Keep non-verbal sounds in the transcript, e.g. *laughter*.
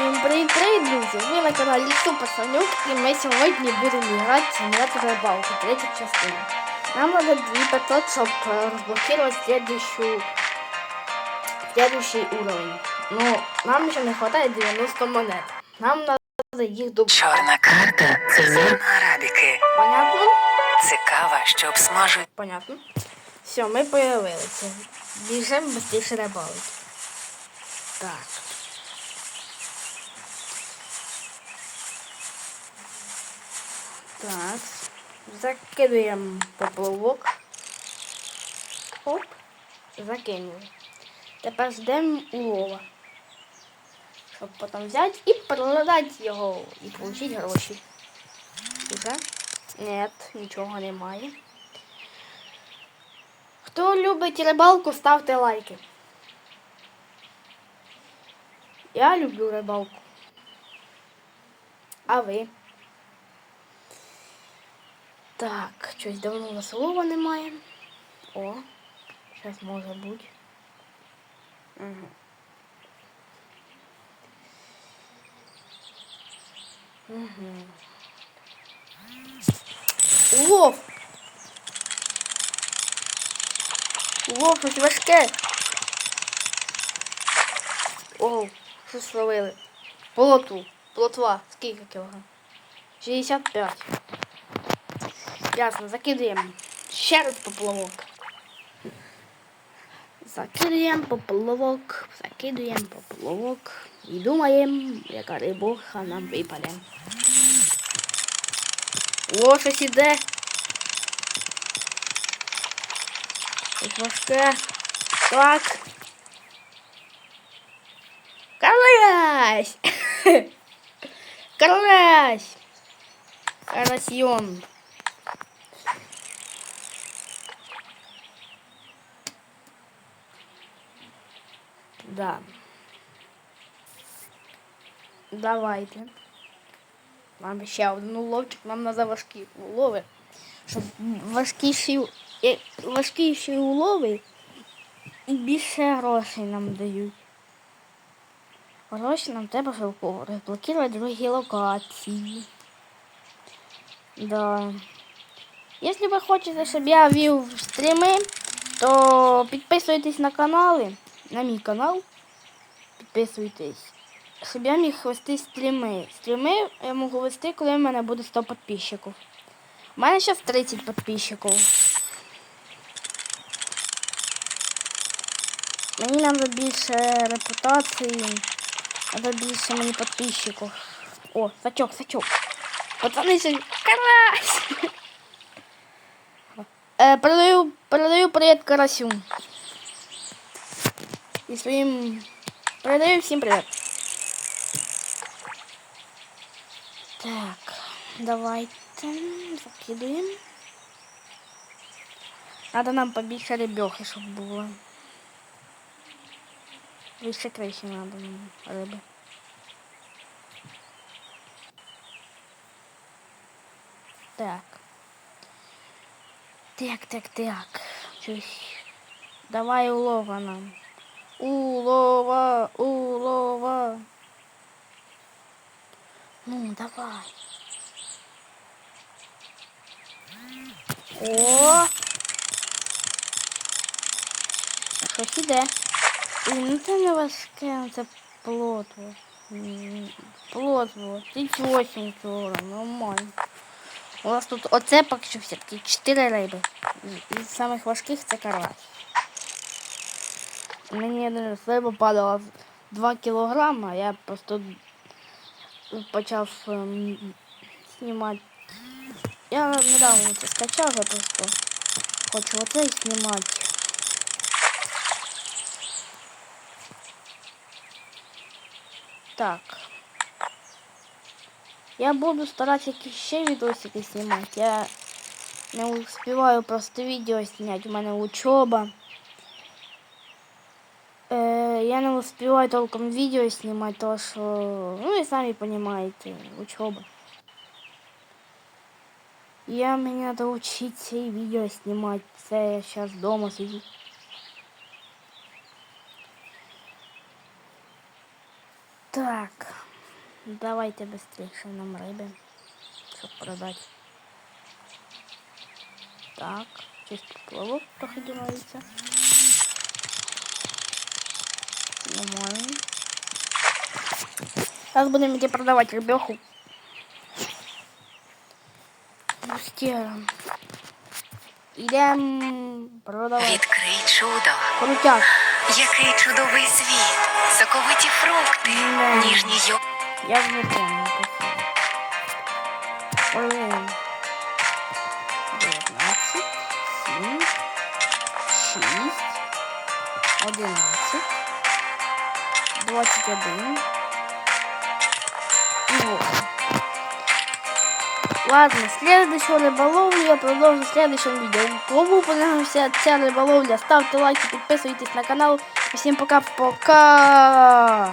Всім привіт-привіт, друзі! Ви на каналі Супер Санюк і ми сьогодні будемо грати в симулятор рибалки, третя частина. Нам надо 2500, щоб е, розблокувати следующую, следующий уровень. Ну, нам ще не вистачає 90 монет. Нам треба їх до... Чорна карта це зерна арабіки. Понятно? Цікава, що обсмажують. Понятно. Все, ми появилися. Біжимо швидше рибалити. Так. Так. Закидуємо поплавок. Оп. Закинули. Тепер ждемо улова. Щоб потім взяти і продати його і отримати гроші. Уже? Нет, нічого немає. Хто любить рибалку, ставте лайки. Я люблю рибалку. А ви? Так, щось давно у нас лова немає. О, зараз може бути. Угу. Угу. Улов! Улов, щось важке. О, що словили? Плоту. Плотва. Скільки кілограм? 65. Ясно, закидуємо. Ще раз поплавок. Закидуємо поплавок, закидуємо поплавок. І думаємо, яка рибуха нам випаде. О, щось іде. Щось важке. Так. Карась! *laughs* Карась! Карасьон. Да. Давайте. Нам ще один уловчик, нам треба важкі улови. Щоб важкіші, е, важкіші улови і більше грошей нам дають. Гроші нам треба, розблокувати другі локації. Да. Якщо ви хочете, щоб я вів стріми, то підписуйтесь на канали, на мій канал. Підписуйтесь. Щоб я міг вести стріми. Стріми я можу вести, коли в мене буде 100 підписчиків. У мене зараз 30 підписчиків. Мені треба більше репутації. Треба більше мені підписчиків. О, сачок, сачок. Пацани, карась! *laughs* Е, передаю, передаю привіт карасю. І своїм... Передаю всім привіт. Так, давайте закидуємо. Надо нам побільше рибьохи, щоб було. Вище криші надо риби. Так. Так, так, так. Щось. Давай улова нам. Улова, улова. Ну, давай. О! Щось іде. І, Ну це не важке, це плотво. Плотво. 38 кілограм, нормально. У нас тут оце поки що все-таки 4 риби. Із самих важких це карась. Мені риба падала 2 кілограма, я просто почав ем, знімати. Я недавно це скачав, я просто хочу оце знімати. Так. Я буду стараться якісь ще відосики знімати. Я не успіваю просто відео зняти. У мене учоба. Е, я не успіваю толком відео знімати, тому що, ну ви самі розумієте, учоба. Я мені треба вчитися і відео знімати. Це я зараз вдома сиджу. Так. Давайте быстрее нам риби, щоб продати. Так, чисто плавок трохи дівається. Нормально. Зараз будемо йти продавати рибеху. Бустєром. Ідемо продавати. Відкрий чудо. Крутяк. Який чудовий світ. Соковиті фрукти. Да. Ніжні йо. Я ж не помню. Блин. 19, 7, 6, 11, 21 и 8. Ладно, следующую рыболовлю я продолжу в следующем видео. Кому понравилась ця рыболовля, ставьте лайки, подписывайтесь на канал. Всем пока-пока!